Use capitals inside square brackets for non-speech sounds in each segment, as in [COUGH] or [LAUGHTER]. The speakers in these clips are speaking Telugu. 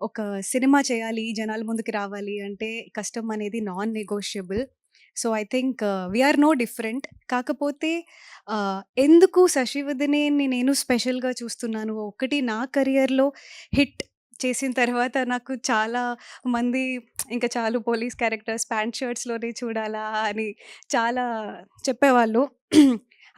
ఒక సినిమా చేయాలి, జనాల ముందుకి రావాలి అంటే కష్టం అనేది non negotiable. So, I think we are no different. కాకపోతే ఎందుకు 'శశివదనే'ని నేను స్పెషల్‌గా చూస్తున్నాను. ఒకటి నా కెరియర్‌లో హిట్ చేసిన తర్వాత నాకు చాలా మంది ఇంకా చాలు పోలీస్ క్యారెక్టర్స్ ప్యాంట్ షర్ట్స్‌లోనే చూడాలా అని చాలా చెప్పేవాళ్ళు.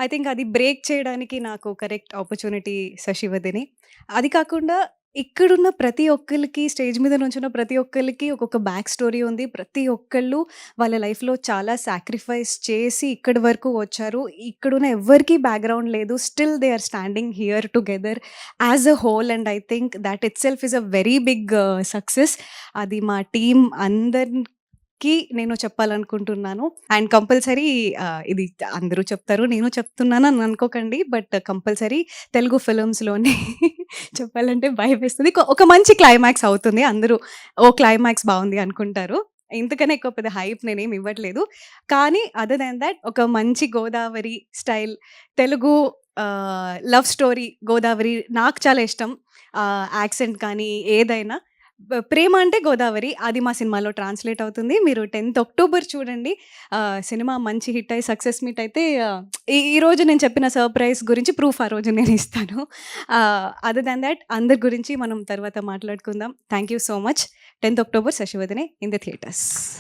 ఐ థింక్ అది బ్రేక్ చేయడానికి నాకు కరెక్ట్ ఆపర్చునిటీ శశివదిని అది కాకుండా ఇక్కడున్న ప్రతి ఒక్కళ్ళకి స్టేజ్ మీద నుంచున్న ప్రతి ఒక్కళ్ళకి ఒక్కొక్క బ్యాక్ స్టోరీ ఉంది. ప్రతి ఒక్కళ్ళు వాళ్ళ లైఫ్‌లో చాలా సాక్రిఫైస్ చేసి ఇక్కడి వరకు వచ్చారు. ఇక్కడున్న ఎవ్వరికీ బ్యాక్‌గ్రౌండ్ లేదు. Still they are standing here together as a whole and I think that itself is a very big success. అది మా టీమ్ కి నేను చెప్పాలనుకుంటున్నాను. అండ్ కంపల్సరీ ఇది అందరూ చెప్తారు. నేను చెప్తున్నాను అని అనుకోకండి. బట్ కంపల్సరీ తెలుగు ఫిలిమ్స్లోనే [LAUGHS] చెప్పాలంటే భయం వేస్తుంది ఒక మంచి క్లైమాక్స్ అవుతుంది. అందరూ ఓ క్లైమాక్స్ బాగుంది అనుకుంటారు. ఇంతకనే ఎక్కువ పెద్ద హైప్ నేనేమి ఇవ్వట్లేదు. కానీ అదర్ దాన్ దాట్ ఒక మంచి Godavari style Telugu love story Godavari నాకు చాలా ఇష్టం. యాక్సెంట్ కానీ ఏదైనా ప్రేమ అంటే గోదావరి అది మా సినిమాలో ట్రాన్స్‌లేట్ అవుతుంది. మీరు 10థ్ అక్టోబర్ చూడండి. సినిమా మంచి హిట్ అయ్యి సక్సెస్ మీట్ అయితే ఈ ఈరోజు నేను చెప్పిన సర్ప్రైజ్ గురించి ప్రూఫ్ ఆ రోజు నేను ఇస్తాను. అదర్ దాన్ దాట్ అందరి గురించి మనం తర్వాత మాట్లాడుకుందాం. Thank you so much. 10థ్ October 'Sasivadane' in the theatres.